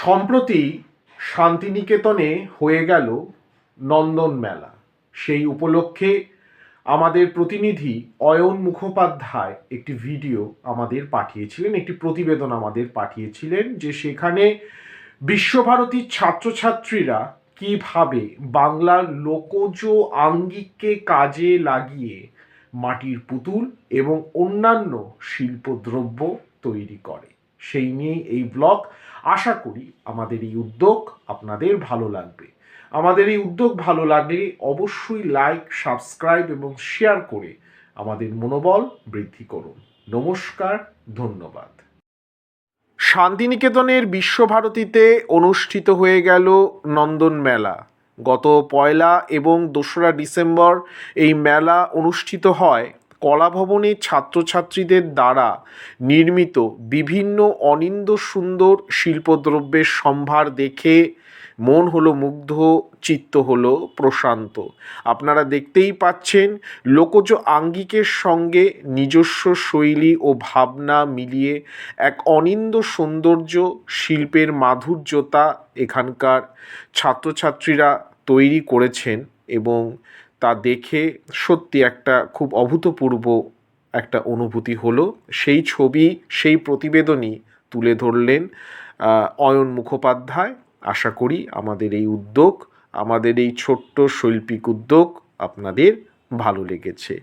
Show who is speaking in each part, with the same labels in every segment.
Speaker 1: সম্প্রতি শান্তিনিকেতনে হয়ে গেল নন্দন মেলা। সেই উপলক্ষে আমাদের প্রতিনিধি অয়ন মুখোপাধ্যায় একটি ভিডিও আমাদের পাঠিয়েছিলেন, একটি প্রতিবেদন আমাদের পাঠিয়েছিলেন যে সেখানে বিশ্বভারতীর ছাত্রছাত্রীরা কীভাবে বাংলার লোকজ আঙ্গিককে কাজে লাগিয়ে মাটির পুতুল এবং অন্যান্য শিল্পদ্রব্য তৈরি করে। সেই নিয়েই এই ব্লগ আশা করি আমাদের এই উদ্যোগ আপনাদের ভালো লাগবে। আমাদের এই উদ্যোগ ভালো লাগলে অবশ্যই লাইক সাবস্ক্রাইব এবং শেয়ার করে আমাদের মনোবল বৃদ্ধি করুন। নমস্কার, ধন্যবাদ। শান্তিনিকেতনের বিশ্বভারতীতে অনুষ্ঠিত হয়ে গেল নন্দন মেলা। গত পয়লা এবং দোসরা ডিসেম্বর এই মেলা অনুষ্ঠিত হয় কলাভবনের ছাত্রছাত্রীদের দ্বারা নির্মিত বিভিন্ন অনিন্দ সুন্দর শিল্পদ্রব্যের সম্ভার দেখে মন হলো মুগ্ধ, চিত্ত হলো প্রশান্ত। আপনারা দেখতেই পাচ্ছেন, লোকজ আঙ্গিকের সঙ্গে নিজস্ব শৈলী ও ভাবনা মিলিয়ে এক অনিন্দ সৌন্দর্য শিল্পের মাধুর্যতা এখানকার ছাত্রছাত্রীরা তৈরি করেছেন এবং তা দেখে সত্যি একটা খুব অভূতপূর্ব একটা অনুভূতি হলো। সেই ছবি, সেই প্রতিবেদনই তুলে ধরলেন অয়ন মুখোপাধ্যায়। আশা করি আমাদের এই উদ্যোগ, আমাদের এই ছোট্ট শৈল্পিক উদ্যোগ আপনাদের ভালো লেগেছে।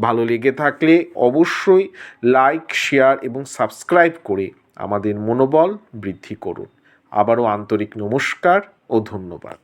Speaker 1: ভালো লেগে থাকলে অবশ্যই লাইক, শেয়ার এবং সাবস্ক্রাইব করে আমাদের মনোবল বৃদ্ধি করুন। আবারও আন্তরিক নমস্কার ও ধন্যবাদ।